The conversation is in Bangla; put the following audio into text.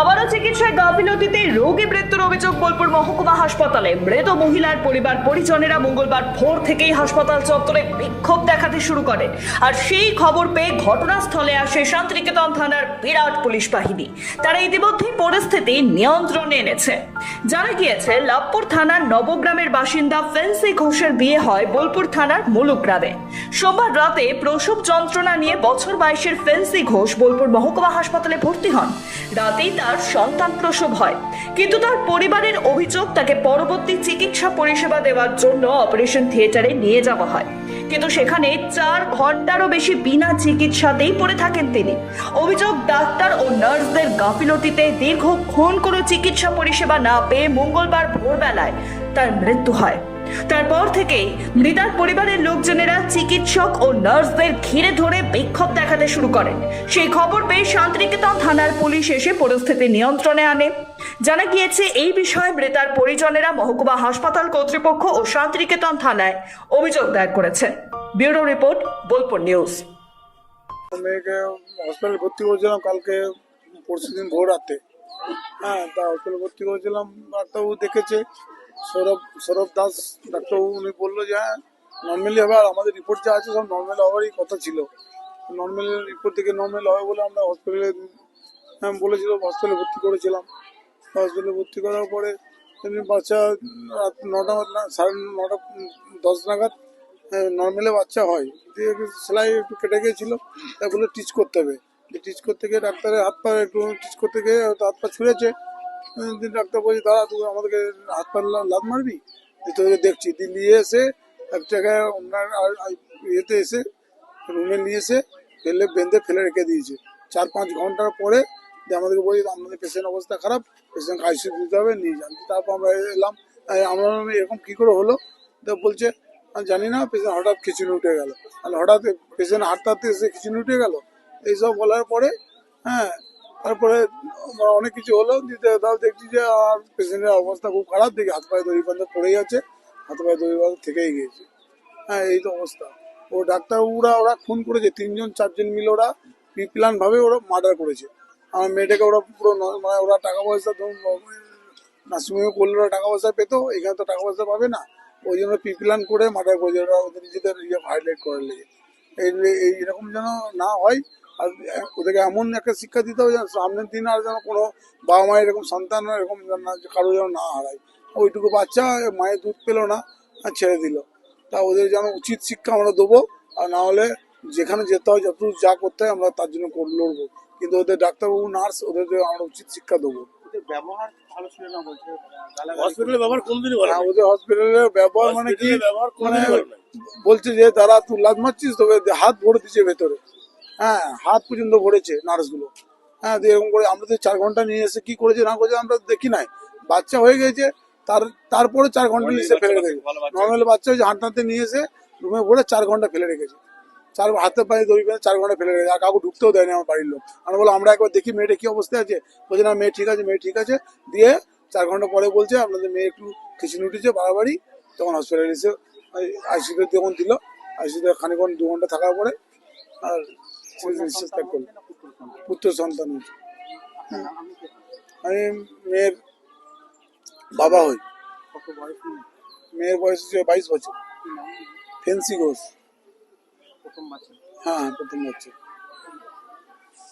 আবারও চিকিৎসায় গাফিলতিতে রোগী মৃত্যুর অভিযোগ বোলপুর মহকুমা হাসপাতালে। মৃত মহিলার পরিবার পরিজনেরা মঙ্গলবার ভোর থেকেই হাসপাতাল চত্বরে বিক্ষোভ দেখাতে শুরু করে। আর সেই খবর পেয়ে ঘটনাস্থলে আসে শান্তিনিকেতন থানার বিরাট পুলিশ বাহিনী। তারা ইতিমধ্যে পরিস্থিতি নিয়ন্ত্রণে এনেছে। জানা গিয়েছে, লাভপুর থানার নবগ্রামের বাসিন্দা ফেন্সি ঘোষের বিয়ে হয় বোলপুর থানার মুলুক গ্রামে। সোমবার রাতে প্রসব যন্ত্রণা নিয়ে বছর বাইশের ফেন্সি ঘোষ বোলপুর মহকুমা হাসপাতালে ভর্তি হন। রাতেই তার সন্তান প্রসব হয়। কিন্তু তার পরিবারের অভিযোগ, তাকে পরবর্তী চিকিৎসা পরিষেবা দেওয়ার জন্য অপারেশন থিয়েটারে নিয়ে যাওয়া হয়। কিন্তু সেখানে চার ঘন্টারও বেশি বিনা চিকিৎসাতেই পড়ে থাকেন তিনি। অভিযোগ, ডাক্তার ও নার্সদের গাফিলতিতে দীর্ঘক্ষণ কোনো চিকিৎসা পরিষেবা না পেয়ে মঙ্গলবার ভোরবেলায় তার মৃত্যু হয়। তারপর থেকেই মৃতার পরিবারের লোকজনেরা চিকিৎসক ও নার্সদের ঘিরে ধরে বিক্ষোভ দেখাতে শুরু করেন। সেই খবর পেয়ে শান্তিনিকেতন থানার পুলিশ এসে পরিস্থিতি নিয়ন্ত্রণে আনে। জানা গিয়েছে, এই বিষয়ে মৃতার পরিজনেরা মহকুমা হাসপাতাল কর্তৃপক্ষ ও শান্তিনিকেতন থানায় অভিযোগ দায়ের করেছে। Bureau report, Bolpur news. মেয়েকে হসপিটালে ভর্তি করেছিলাম কালকে পরশু দিন ভোর রাতে হ্যাঁ তা হসপিটালে ভর্তি করেছিলাম, ডাক্তারবাবু দেখেছে। সৌরভ সৌরভ দাস, ডাক্তারবাবু উনি বলল যে হ্যাঁ নর্মালি হবে, আর আমাদের রিপোর্ট যা আছে সব নর্মাল হওয়ারই কথা ছিল। নর্মাল রিপোর্ট থেকে নর্মাল হবে বলে আমরা হসপিটালে হ্যাঁ বলেছিল হসপিটালে ভর্তি করেছিলাম। হসপিটালে ভর্তি করার পরে এমনি বাচ্চা রাত নটা সাড়ে নটা, দশ নাগাদ নর্মালে বাচ্চা হয়। দিয়ে সেলাই একটু কেটে গিয়েছিল তাই বলে টিচ করতে হবে। টিচ করতে গিয়ে ডাক্তারের হাত পা একটু টিচ করতে গিয়ে হাত পা ছুঁড়েছে দিয়ে ডাক্তার বলছি দাদা তুই আমাদেরকে হাত পা লা- লাত মারবি? তোকে দেখছি। নিয়ে এসে এক জায়গায় আর- আর ইয়েতে এসে, রুমে নিয়ে এসে ফেলে বেঁধে ফেলে রেখে দিয়েছে। চার পাঁচ ঘণ্টার পরে দিয়ে আমাদেরকে বলি আমাদের পেশেন্ট অবস্থা খারাপ পেশেন্ট আইসিউ দিতে হবে, নিয়ে যান। তারপর আমরা এলাম। আমরা এরকম কী করে হলো? তো বলছে, আমি জানি না পেশেন্ট হঠাৎ খিচুনি উঠে গেল। তাহলে হঠাৎ পেশেন্ট হাঁটতে হাঁটতে এসে খিচুনি উঠে গেল? এইসব বলার পরে হ্যাঁ তারপরে অনেক কিছু হলো তাও দেখছি যে, আর পেশেন্টের অবস্থা খুব খারাপ, দেখি হাত পায়ে দড়ি বান্ধব পড়েই আছে হাত পায়ে দড়ি বান্ধব থেকেই গিয়েছে। হ্যাঁ এই তো অবস্থা। ও ডাক্তারবাবুরা ওরা খুন করেছে, তিনজন, চারজন মিলে ওরা প্রিপ্লান ভাবে ওরা মার্ডার করেছে। আমার মেয়েটাকে ওরা পুরো মানে ওরা টাকা পয়সা নার্সিংহোমে করলে ওরা টাকা পয়সা পেতো, এখানে তো টাকা পয়সা পাবে না। ওই জন্য প্রিপ্লান করে মার্ডার করেছে, ওরা ওদের নিজেদের ইয়ে হাইলাইট করে লেগে এই, এই- এরকম যেন না হয় আর ওদেরকে এমন একটা শিক্ষা দিতে হবে যেন সামনের দিন আর যেন কোনো বাবা মায়ের এরকম সন্তান এরকম না কারও যেন না হারায়। ওইটুকু বাচ্চা মায়ের দুধ পেল না আর ছেড়ে দিল। তা ওদের যেন উচিত শিক্ষা আমরা দেবো আর না হলে যেখানে যেতে হয় যত যা করতে হয় আমরা তার জন্য কর- লড়বো। কিন্তু ওদের ডাক্তারবাবু নার্স ওদের আমরা উচিত শিক্ষা দেবো। ওদের ব্যবহার ভালো ছিল না বলছে? গালাগালি ব্যবহার কোনদিনই ভালো না। ওদের হসপিটালের ব্যবহার মানে কি? ব্যবহার মানে। বলছে যে তারা তুই লাদ মারছিস তোকে হাত ভরে দিচ্ছে ভেতরে। হ্যাঁ হাত পর্যন্ত ভরেছে নার্সগুলো হ্যাঁ এরকম করে আমরা তো চার ঘণ্টা নিয়ে এসে কি করেছে না করেছে আমরা দেখি নাই। বাচ্চা হয়ে গেছে তার তারপরে চার ঘণ্টা Normally এসে ফেলে রেখেছে। ভালো নর্মাল বাচ্চা হয়েছে হাঁটতে নিয়ে এসে রুমে ভরে চার ঘণ্টা ফেলে রেখেছে। চার হাতে পায়ে দড়ি বেঁধে চার ঘণ্টা ফেলে রেখেছে। আর কাউকে ঢুকতেও দেয়নি আমার বাড়ির লোক। আমরা বলো আমরা একবার দেখি মেয়েটা কি অবস্থায় আছে। বলছে না মেয়ে ঠিক আছে মেয়ে ঠিক আছে। দিয়ে চার ঘণ্টা পরে বলছে আপনাদের মেয়ে একটু খিচুনি উঠেছে বাড়াবাড়ি। তখন হসপিটালে এসে আইসিউতে যখন দিল আইসিউতে খানিকক্ষণ দু ঘণ্টা থাকার পরে আর ওই নিঃশ্বাস ত্যাগ পুত্র সন্তান আমি মেয়ের বাবা হই। মেয়ের বয়স হচ্ছে বাইশ বছর। ফেন্সি ঘোষ হ্যাঁ প্রথম বাচ্চা।